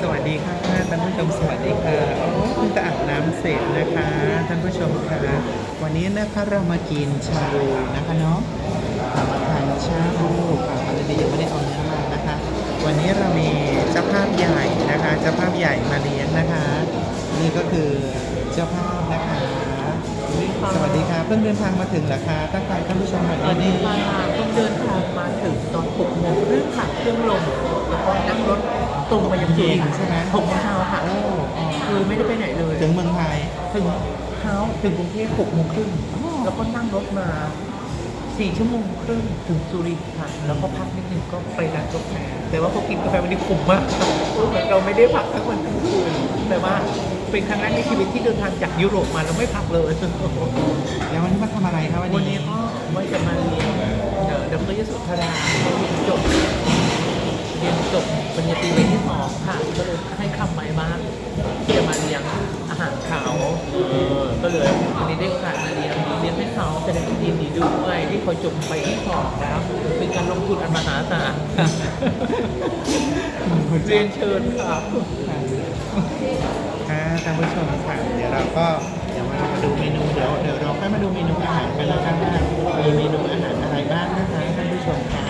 สวัสดีค่ะท่านผู้ชมสวัสดีค่ะโอ้เพิ่งจะอาบน้ำเสร็จนะคะท่านผู้ชมค่ะวันนี้นะคะเรามากินชาบูนะคะเนาะเรามาทานชาบูค่ะวันนี้ยังไม่ได้เอาเนื้อมานะคะ วันนี้เรามีเจ้าภาพใหญ่นะคะเจ้าภาพใหญ่มาเลี้ยงนะคะ นี่ก็คือเจ้าภาพนะคะสวัสดีค่ะเพิ่งเดินทางมาถึงเหรอคะทักทายท่านผู้ชมหน่อยตอนนี้นี่มาต้องเดินทางมาถึงตอน6โมงครึ่งค่ะเครื่องลงแล้วก็นั่งรถ ตรงมายังสุรินทร์ใช่ไหมหกโมงเช้าค่ะ โอ้อ๋อคือไม่ได้ไปไหนเลยถึงเมืองไทย ถึงเช้าถึงกรุงเทพ6โมงครึ่งอ๋อแล้วก็นั่งรถมา4ชั่วโมงครึ่งถึงสุรินทร์ค่ะ แล้วก็พักนิดนึงก็ไปร้านกาแฟแต่ว่าพอกินกาแฟวันนี้คุ้มมากเหมือนเราไม่ได้พักทั้งวันทั้งคืนแต่ว่าเป็นครั้งแรกในชีวิตที่เดินทางจากยุโรปมาแล้วไม่พักเลย แล้ววันนี้มาทำอะไรคะวันวันนี้นี้ก็ว่าจะมาเรียนเอ่อดรยศธราเขาเรียนจบ สองค่ะก็เลยให้คำไว้บ้างที่จะมาเลี้ยงอาหารเขาเก็เลยวันนี้ได้โอกาสมาเลี้ยงเลี้ยงให้เขาแต่ในที่ดีดีด้วยที่เขาจบไปที่สองแล้วเป็นการลงทุนอันมหาศาลเรียนเชิญครับค่ะท่านผู้ชมค่ะเดี๋ยวเราก็เดี๋ยวมาดูเมนูเดี๋ยวเดี๋ยวเราค่อยมาดูเมนูอาหารกันแล้วกันว่ามีเมนูอาหารอะไรบ้างนะคะท่านผู้ชมค่ะ